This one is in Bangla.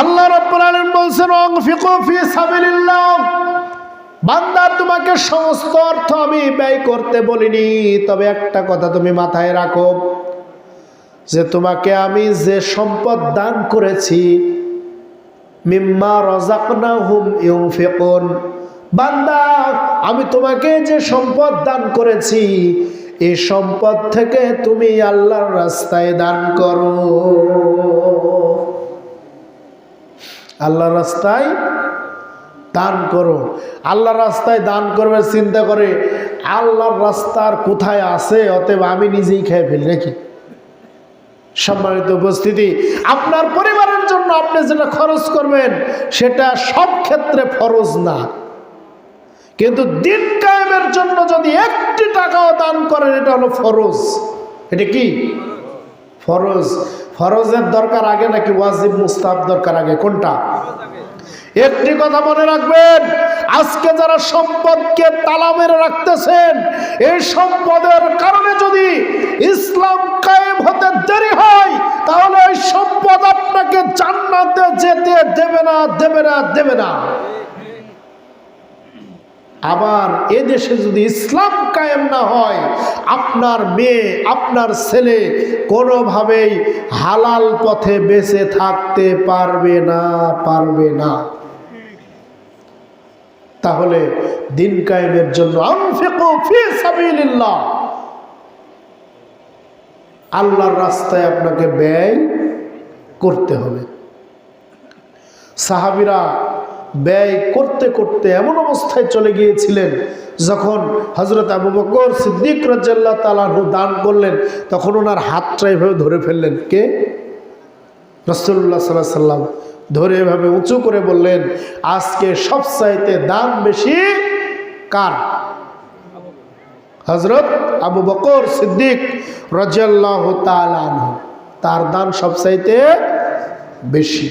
আল্লাহ বলছেন অনফিকু ফি বান্দা, তোমাকে সমস্ত অর্থ আমি ব্যয় করতে বলিনি। তবে একটা কথা তুমি মাথায় রাখো, যে তোমাকে আমি যে সম্পদ দান করেছি, মিম্মা রজাকনাহুম ইউনফিকুন। বান্দা, আমি তোমাকে যে সম্পদ দান করেছি, এই সম্পদ থেকে তুমি আল্লাহর রাস্তায় দান করো। আল্লাহর রাস্তায় দান করো। আল্লাহর রাস্তায় দান করবে, চিন্তা করে, আল্লাহর রাস্তার কোথায় আছে? অতএব আমি নিজেই খেয়ে ফেলি, নাকি? সম্মানিত উপস্থিতি, আপনার পরিবারের জন্য আপনি যেটা খরচ করবেন, সেটা সব ক্ষেত্রে ফরজ না। কিন্তু দিন কায়েমের জন্য যদি একটি টাকাও দান করেন, এটা হলো ফরজ। এটা কি? ফরজ। ফরজের দরকার আগে নাকি ওয়াজিব মুস্তাব দরকার আগে? কোনটা? একটি কথা মনে রাখবেন, আজকে যারা সম্পদকে তালা মেরে রাখতেছেন, এই সম্পদের কারণে যদি ইসলাম কায়েম হতে দেরি হয়, তাহলে এই সম্পদ আপনাকে জান্নাতে যেতে দেবে না দেবে না দেবে না। আবার এ দেশে যদি ইসলাম কায়েম না হয়, আপনার মেয়ে, আপনার ছেলে কোনোভাবেই হালাল পথে বেঁচে থাকতে পারবে না পারবে না। তাহলে দিন কায়েমের জন্য আল্লাহর রাস্তায় আপনাকে ব্যয় করতে হবে। সাহাবিরা ব্যয় করতে করতে এমন অবস্থায় চলে গিয়েছিলেন, যখন হজরত আবু বকর সিদ্দিক রাজ্লাহ তালাহু দান করলেন, তখন ওনার হাতটা এভাবে ধরে ফেললেন। কে? রসুল্লাহ সাল্লাহ সাল্লাম ধরে এভাবে উঁচু করে বললেন, আজকে সব চাইতে দাম বেশি কার? হজরত আবু বকর সিদ্দিক রাজিয়াল্লাহ তালান তার দান সব চাইতে বেশি।